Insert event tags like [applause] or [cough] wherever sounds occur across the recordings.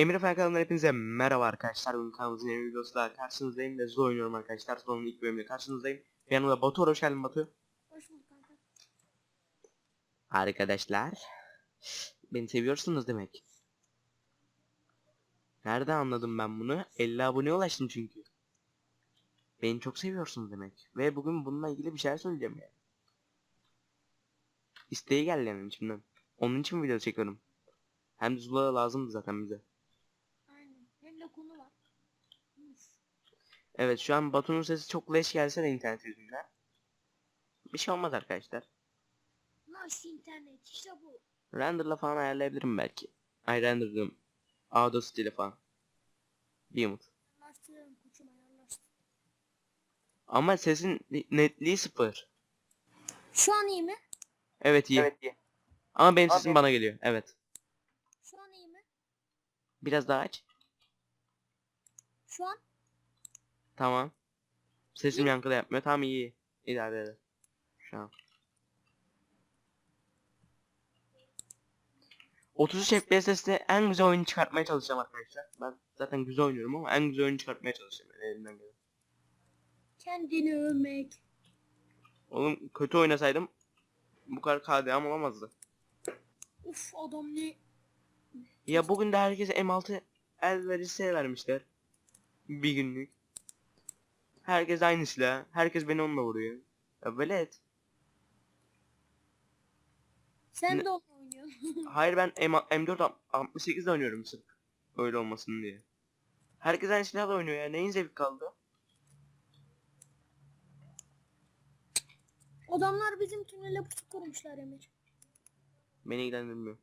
Emre Fen kanalından hepinize merhaba arkadaşlar. Bugün kanalımızın yeni videosuyla karşınızdayım ve Zula oynuyorum arkadaşlar. Zula'nın ilk bölümüyle karşınızdayım. Yanımda Batu var. Hoş geldin Batu. Hoş bulduk. Arkadaşlar. Beni seviyorsunuz demek. Nereden anladım ben bunu? 50 aboneye ulaştım çünkü. Beni çok seviyorsunuz demek. Ve bugün bununla ilgili bir şeyler söyleyeceğim yani. İsteği geldi yani içimden. Onun için video çekiyorum. Hem Zula lazımdı zaten bize. Aynen. Hem de konu var. Uf. Evet şu an Batu'nun sesi çok leş gelse de internet yüzünden. Bir şey olmaz arkadaşlar. Nasıl internet işte bu. Render'la falan ayarlayabilirim belki. Ay render diyorum. Audacity ile falan. Bir umut. Koçum. Ama sesin ne- netliği sıfır. Şu an iyi mi? Evet iyi. Ama benim sesim bana geliyor. Evet. Şu an iyi mi? Biraz daha aç. Şu an? Tamam. Sesim yankıda yapmıyor. Tamam iyi. İdare eder. Şu an. 33 FPS'te en güzel oyunu çıkartmaya çalışacağım arkadaşlar. Ben zaten güzel oynuyorum ama en güzel oyunu çıkartmaya çalışacağım yani elimden gelen. Kendini övmek. Oğlum kötü oynasaydım bu kadar KDA'm olamazdı. Uf adam ne? Ya bugün de herkese M6 elverişe vermişler. Bir günlük. Herkes aynı silah. Herkes beni onunla vuruyor. Ya velet. Sen Ne- de onu oynuyorsun. [laughs] Hayır ben M M4 68 de oynuyorum sırf. Öyle olmasın diye. Herkes aynı silahla oynuyor ya. Neyin zevk kaldı? Adamlar bizim tünele pusu kurmuşlar Emir. Beni ilgilendirmiyor.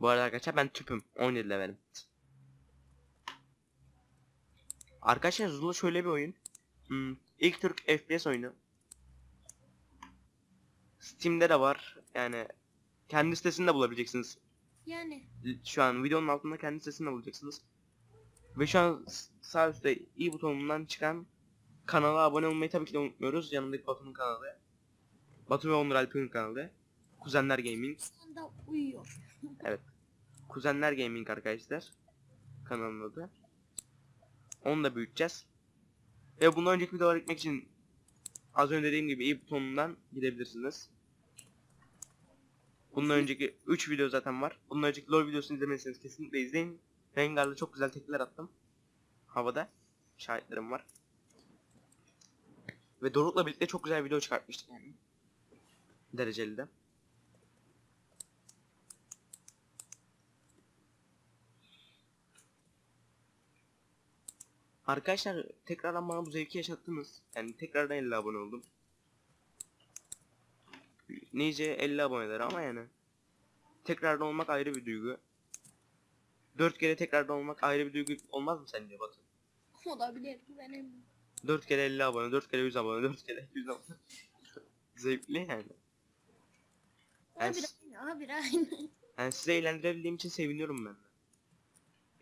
Bu arada arkadaşlar ben tüpüm. 17 levelim. Arkadaşlar Zula şöyle bir oyun. Hmm, ilk Türk FPS oyunu. Steam'de de var. Yani kendi sitesinde bulabileceksiniz. Yani. Şu an videonun altında kendi sitesinde bulacaksınız. Ve şu an sağ üstte i butonundan çıkan kanala abone olmayı tabii ki de unutmuyoruz. Yanındaki Batu'nun kanalı. Batu ve Onur Alper'in kanalı. Kuzenler Gaming. Uyuyor. Kuzenler Gaming arkadaşlar. Kanalın adı. Onu da büyüteceğiz. Ve bundan önceki videolara gitmek için az önce dediğim gibi i butonundan gidebilirsiniz. Bundan önceki 3 video zaten var. Bundan önceki LoL videosunu izlemediyseniz kesinlikle izleyin. Rengar'la çok güzel tekler attım. Havada. Şahitlerim var. Ve Doruk'la birlikte çok güzel video çıkartmıştık yani. Dereceli de. Arkadaşlar tekrardan bana bu zevki yaşattınız. Yani tekrardan 50 abone oldum. Nice 50 aboneler ama yani. Tekrardan olmak ayrı bir duygu. 4 kere tekrardan olmak ayrı bir duygu olmaz mı sence Batu? Olabilir. Benim. 4 kere 50 abone, 4 kere 100 abone, 4 kere 100 abone. [laughs] Zevkli yani. Ben Abi aynı. Abi aynı. Yani sizi eğlendirebildiğim için seviniyorum ben de.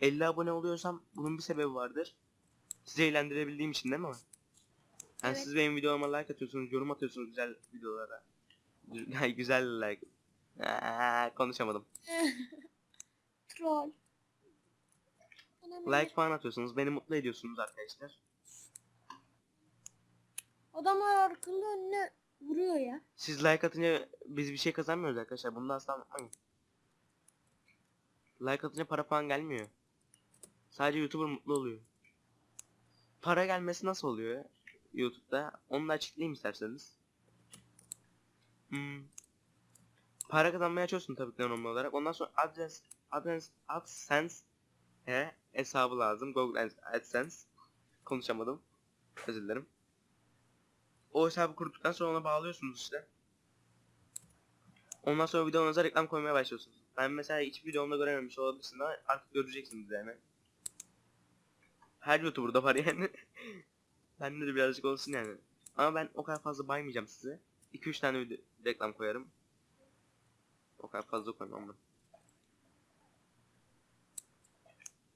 50 abone oluyorsam bunun bir sebebi vardır. Sizi eğlendirebildiğim için değil mi? Yani Evet. siz benim videolarıma like atıyorsunuz, yorum atıyorsunuz güzel videolara. Gü- [laughs] güzel like. Aa, konuşamadım. [laughs] Troll. Anam Like falan atıyorsunuz, beni mutlu ediyorsunuz arkadaşlar. Adamlar arkalı önüne vuruyor ya. Siz like atınca biz bir şey kazanmıyoruz arkadaşlar. Bunu da asla unutmayın. Like atınca para falan gelmiyor. Sadece YouTuber mutlu oluyor. Para gelmesi nasıl oluyor YouTube'da? Onu da açıklayayım isterseniz. Hmm. Para kazanmaya açıyorsun tabii ki normal olarak. Ondan sonra AdSense, AdSense, AdSense he, hesabı lazım. Google AdSense. Konuşamadım. Özür dilerim. O hesabı kurduktan sonra ona bağlıyorsunuz işte. Ondan sonra videonuza reklam koymaya başlıyorsunuz. Ben mesela hiçbir videomda görememiş olabilirsin ama artık göreceksiniz yani. Her YouTuber'da var yani. [laughs] Bende de birazcık olsun yani. Ama ben o kadar fazla baymayacağım size. 2-3 tane video reklam koyarım. O kadar fazla koymam ben.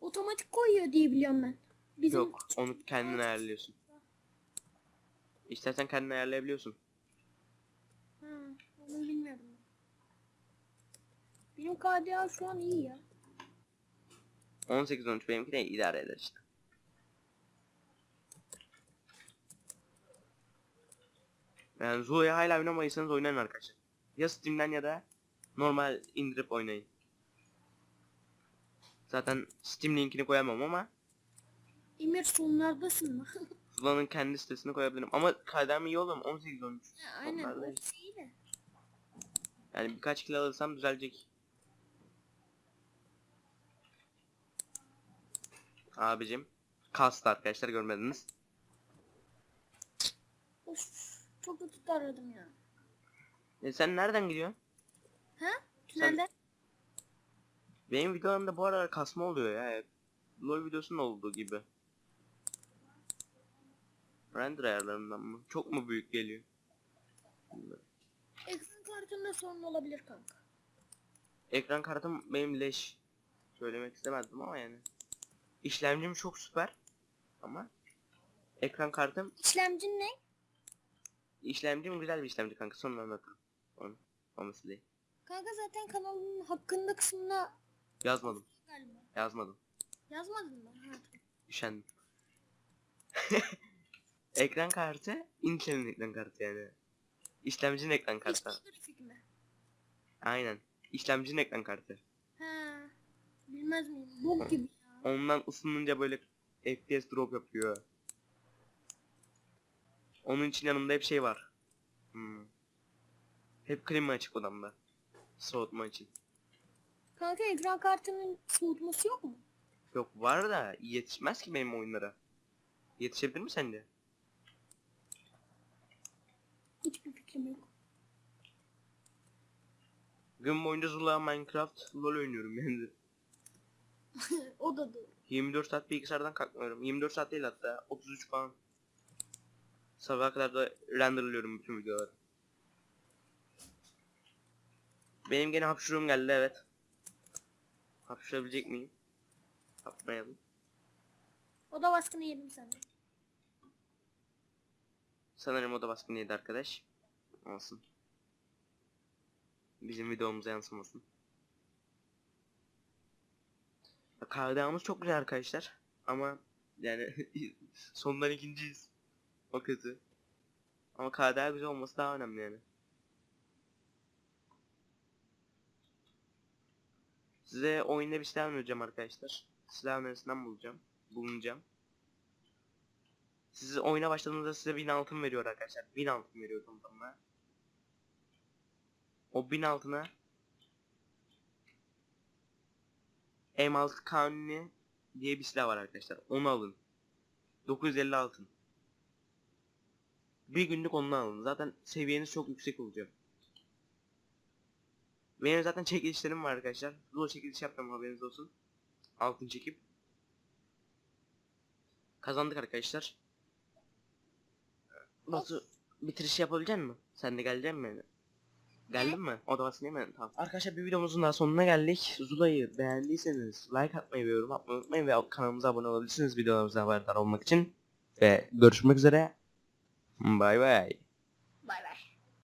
Otomatik koyuyor diye biliyorum ben. Bizim Yok onu kendin ayarlıyorsun. İstersen kendin ayarlayabiliyorsun. Ha, onu bilmiyordum. ben. Benim KDA şu an iyi ya. 18-13 benimki de idare eder işte. Yani Zula'yı hala oynamadıysanız oynayın arkadaşlar. Ya Steam'den ya da normal indirip oynayın. Zaten Steam linkini koyamam ama Emir sonlardasın mı? [laughs] Zula'nın kendi sitesine koyabilirim. Ama kadem iyi oğlum 18-13. Aynen Sonlardayız. o iyi de. Yani birkaç kilo alırsam düzelecek. Abicim. Kastı arkadaşlar görmediniz. Of, çok kötü aradım ya. E sen nereden gidiyorsun? Ha? Tünelde? Benim videolarımda bu aralar kasma oluyor ya hep. LoL videosunun olduğu gibi. Render ayarlarından mı? Çok mu büyük geliyor? Ekran kartında sorun olabilir kanka. Ekran kartım benim leş. Söylemek istemezdim ama yani. İşlemcim çok süper. Ama ekran kartım İşlemcin ne? İşlemcim güzel bir işlemci kanka sonra anlatırım. Onu, onu sileyim. Kanka zaten kanalın hakkında kısmına Yazmadım. galiba. Yazmadım. Yazmadın mı? Ha, tamam. Üşendim. [laughs] ekran kartı Intel'in ekran kartı yani. İşlemcinin ekran kartı. Grafik mi? Aynen. İşlemcinin ekran kartı. Ha. Bilmez miyim? Bok gibi ya. Ondan ısınınca böyle FPS drop yapıyor. Onun için yanında hep şey var. Hmm. Hep klima açık odamda. Soğutma için. Kanka ekran kartının soğutması yok mu? Yok var da yetişmez ki benim oyunlara. Yetişebilir mi sence? Hiçbir fikrim yok. Gün boyunca Zula Minecraft LoL oynuyorum yani. [laughs] o da doğru. 24 saat bilgisayardan kalkmıyorum. 24 saat değil hatta 33 falan. Sabaha kadar da renderlıyorum bütün videoları. Benim gene hapşurum geldi evet. Hapşurabilecek miyim? Hapmayalım. O da baskını yedim. Sanırım o da baskın yedi arkadaş. Olsun. Bizim videomuza yansımasın. Ya, KDA'mız çok güzel arkadaşlar. Ama yani [laughs] sondan ikinciyiz. O kötü. Ama KDA güzel olması daha önemli yani. Size oyunda bir silah önereceğim arkadaşlar. Silah önerisinden bulacağım. Bulunacağım. Siz oyuna başladığınızda size 1000 altın veriyor arkadaşlar. 1000 altın veriyor tam tamına. O 1000 altına M6 Kanuni diye bir silah var arkadaşlar. Onu alın. 950 altın. Bir günlük onu alın. Zaten seviyeniz çok yüksek olacak. Benim zaten çekilişlerim var arkadaşlar. Zor çekiliş yaptım haberiniz olsun. Altın çekip. Kazandık arkadaşlar. Batu bitiriş yapabilecek misin? Sen de gelecek misin? Geldin mi? O değil mi? Tamam. Arkadaşlar bir videomuzun daha sonuna geldik. Zula'yı beğendiyseniz like atmayı ve yorum atmayı unutmayın ve kanalımıza abone olabilirsiniz videolarımızdan haberdar olmak için. Ve görüşmek üzere. Bye bye.